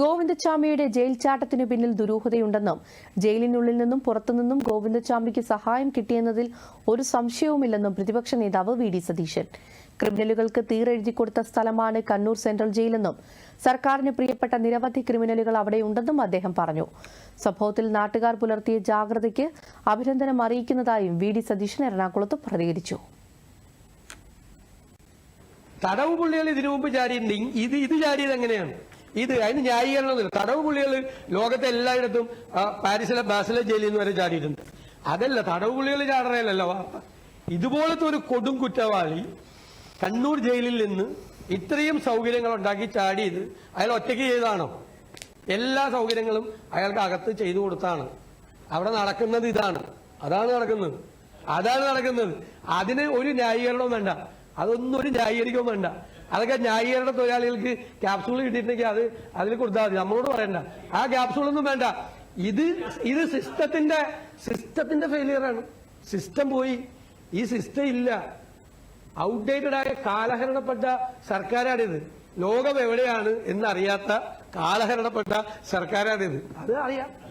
ഗോവിന്ദച്ചാമിയുടെ jail ചാട്ടത്തിനു പിന്നിൽ ദുരൂഹതയുണ്ടെന്നും ജയിലിനുള്ളിൽ നിന്നും പുറത്തുനിന്നും ഗോവിന്ദച്ചാമിക്ക് സഹായം കിട്ടിയെന്നതിൽ ഒരു സംശയവുമില്ലെന്നും പ്രതിപക്ഷ നേതാവ് വി ഡി സതീശൻ. ക്രിമിനലുകൾക്ക് തീരെഴുതി കൊടുത്ത സ്ഥലമാണ് കണ്ണൂർ സെൻട്രൽ ജയിലെന്നും സർക്കാരിന് പ്രിയപ്പെട്ട നിരവധി ക്രിമിനലുകൾ അവിടെയുണ്ടെന്നും അദ്ദേഹം പറഞ്ഞു. സംഭവത്തിൽ നാട്ടുകാർ പുലർത്തിയ ജാഗ്രതയ്ക്ക് അഭിനന്ദനം അറിയിക്കുന്നതായും വി ഡി സതീശൻ എറണാകുളത്ത് പ്രതികരിച്ചു. തടവ് പുള്ളികൾ ഇതിനു മുമ്പ് ചാടിയിട്ടുണ്ട് ഇത് ഇത് ചാരിയത് എങ്ങനെയാണ്? ഇത് അതിന് ന്യായീകരണമൊന്നുമില്ല തടവ് പുള്ളികൾ ലോകത്തെ എല്ലായിടത്തും പാരീസിലെ ബാസിലെ ജയിലിൽ നിന്ന് വരെ ചാടിയിട്ടുണ്ട്. അതല്ല തടവ് പുള്ളികൾ ചാടണല്ലോ വാർത്ത ഇതുപോലത്തെ ഒരു കൊടും കുറ്റവാളി കണ്ണൂർ ജയിലിൽ നിന്ന് ഇത്രയും സൗകര്യങ്ങൾ ഉണ്ടാക്കി ചാടിയത് അയാൾ ഒറ്റയ്ക്ക് ചെയ്താണോ എല്ലാ സൗകര്യങ്ങളും അയാൾക്ക് അകത്ത് ചെയ്തു കൊടുത്താണ്. അവിടെ നടക്കുന്നത് ഇതാണ്. അതാണ് നടക്കുന്നത്. അതാണ് നടക്കുന്നത്. അതിന് ഒരു ന്യായീകരണവും വേണ്ട. അതൊന്നും ഒരു ന്യായീകരിക്കവും വേണ്ട. അതൊക്കെ ന്യായീകരണ തൊഴിലാളികൾക്ക് ക്യാപ്സൂൾ കിട്ടിയിട്ടുണ്ടെങ്കിൽ അത് അതിൽ കൊടുത്താൽ മതി. നമ്മളോട് പറയണ്ട. ആ ക്യാപ്സൂളൊന്നും വേണ്ട. ഇത് ഇത് സിസ്റ്റത്തിന്റെ സിസ്റ്റത്തിന്റെ ഫെയിലിയറാണ് സിസ്റ്റം പോയി. ഈ സിസ്റ്റം ഇല്ല. ഔട്ട്ഡേറ്റഡ് ആയ കാലഹരണപ്പെട്ട സർക്കാരാണിത്. ലോകം എവിടെയാണ് എന്നറിയാത്ത കാലഹരണപ്പെട്ട സർക്കാരാണിത്. അത് അറിയാം.